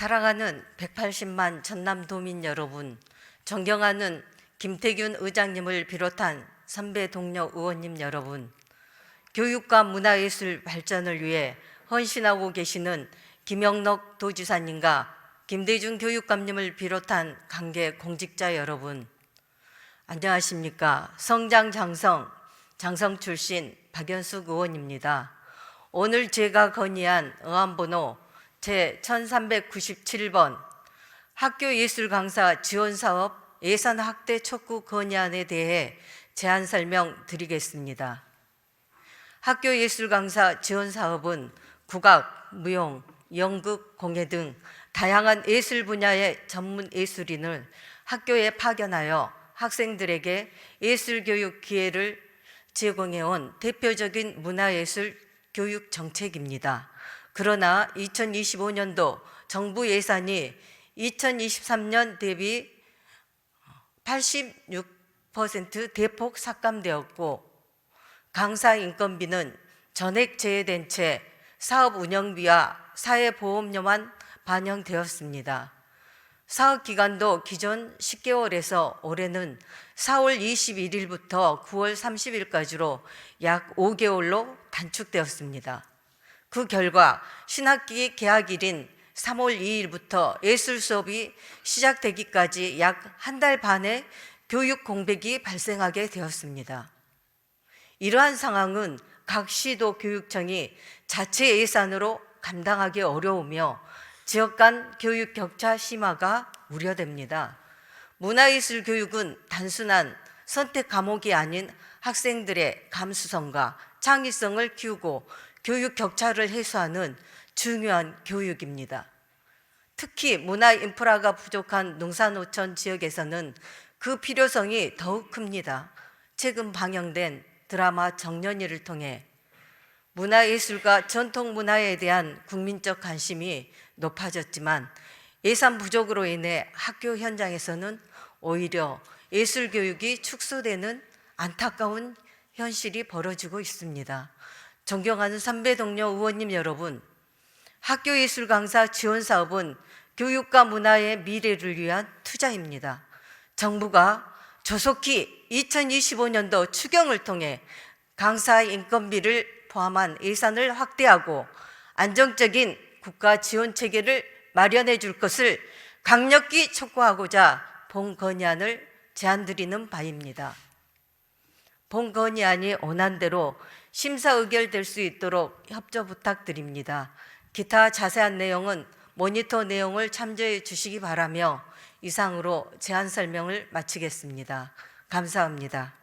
사랑하는 180만 전남도민 여러분, 존경하는 김태균 의장님을 비롯한 선배 동료 의원님 여러분, 교육과 문화예술 발전을 위해 헌신하고 계시는 김영록 도지사님과 김대중 교육감님을 비롯한 관계 공직자 여러분, 안녕하십니까. 성장 장성, 장성 출신 박연숙 의원입니다. 오늘 제가 건의한 의안번호 제 1397번 학교 예술 강사 지원 사업 예산 확대 촉구 건의안에 대해 제안 설명 드리겠습니다. 학교 예술 강사 지원 사업은 국악, 무용, 연극, 공예 등 다양한 예술 분야의 전문 예술인을 학교에 파견하여 학생들에게 예술 교육 기회를 제공해온 대표적인 문화예술 교육 정책입니다. 그러나 2025년도 정부 예산이 2023년 대비 86% 대폭 삭감되었고 강사 인건비는 전액 제외된 채 사업 운영비와 사회보험료만 반영되었습니다. 사업 기간도 기존 10개월에서 올해는 4월 21일부터 9월 30일까지로 약 5개월로 단축되었습니다. 그 결과 신학기 개학일인 3월 2일부터 예술 수업이 시작되기까지 약 한 달 반의 교육 공백이 발생하게 되었습니다. 이러한 상황은 각 시도 교육청이 자체 예산으로 감당하기 어려우며 지역 간 교육 격차 심화가 우려됩니다. 문화예술 교육은 단순한 선택 과목이 아닌 학생들의 감수성과 창의성을 키우고 교육 격차를 해소하는 중요한 교육입니다. 특히 문화 인프라가 부족한 농산노촌 지역에서는 그 필요성이 더욱 큽니다. 최근 방영된 드라마 정년이를 통해 문화예술과 전통 문화에 대한 국민적 관심이 높아졌지만 예산 부족으로 인해 학교 현장에서는 오히려 예술 교육이 축소되는 안타까운 현실이 벌어지고 있습니다. 존경하는 선배 동료 의원님 여러분, 학교 예술 강사 지원 사업은 교육과 문화의 미래를 위한 투자입니다. 정부가 조속히 2025년도 추경을 통해 강사 인건비를 포함한 예산을 확대하고 안정적인 국가 지원 체계를 마련해 줄 것을 강력히 촉구하고자 본 건의안을 제안드리는 바입니다. 본 건의안이 원안대로 심사 의결될 수 있도록 협조 부탁드립니다. 기타 자세한 내용은 모니터 내용을 참조해 주시기 바라며 이상으로 제안 설명을 마치겠습니다. 감사합니다.